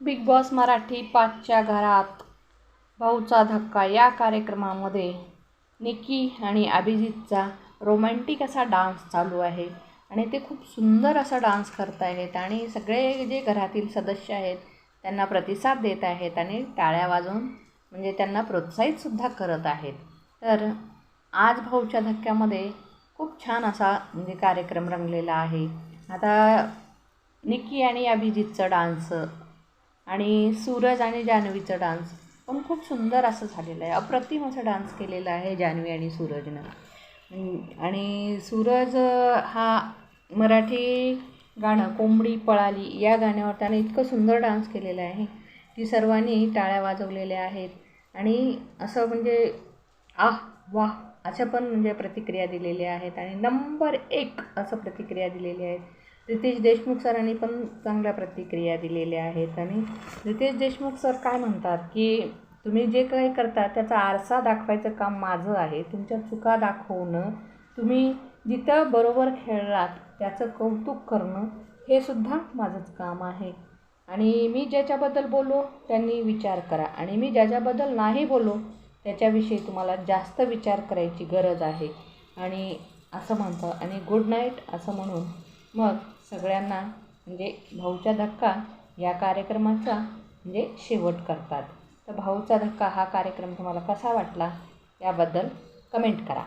Big boss Marathi पाचच्या घरात भाऊचा धक्का या कार्यक्रमामध्ये. निकी आणि अभिजितचा रोमॅन्टिक असा डान्स चालू आहे आणि ते खूप सुंदर असा डान्स करत आहेत आणि सगळे जे घरातील सदस्य आहेत त्यांना प्रतिसाद देत आहेत आणि टाळ्या वाजवून म्हणजे त्यांना प्रोत्साहितसुद्धा करत आहेत. तर आज भाऊच्या धक्क्यामध्ये खूप छान असा म्हणजे कार्यक्रम रंगलेला आहे. आता निकी आणि अभिजितचं डान्स आणि सूरज आणि जान्हवीचा डान्स पण खूप सुंदर असं झालेलं आहे. अप्रतिम असं डान्स केलेला आहे जान्हवी आणि सूरजनं. आणि सूरज हा मराठी गाणं कोंबडी पळाली या गाण्यावर त्याने इतकं सुंदर डान्स केलेला आहे की सर्वांनी टाळ्या वाजवलेल्या आहेत. आणि असं म्हणजे आह वाह अशा पण म्हणजे प्रतिक्रिया दिलेल्या आहेत. आणि नंबर एक असं प्रतिक्रिया दिलेल्या आहेत रितेश देशमुख सरांनी पण चांगल्या प्रतिक्रिया दिलेल्या आहेत. आणि रितेश देशमुख सर काय म्हणतात की तुम्ही जे काही करता त्याचा आरसा दाखवायचं काम माझं आहे. तुमच्या चुका दाखवणं तुम्ही जिथं बरोबर खेळलात त्याचं कौतुक करणं हे सुद्धा माझंच काम आहे. आणि मी ज्याच्याबद्दल बोलो त्यांनी विचार करा. आणि मी ज्याच्याबद्दल नाही बोलो त्याच्याविषयी तुम्हाला जास्त विचार करायची गरज आहे. आणि असं म्हणतं आणि गुड नाईट असं म्हणून मग सगळ्यांना म्हणजे भाऊचा धक्का या कार्यक्रमाचा म्हणजे शेवट करतात. तर भाऊचा धक्का हा कार्यक्रम तुम्हाला कसा वाटला याबद्दल कमेंट करा.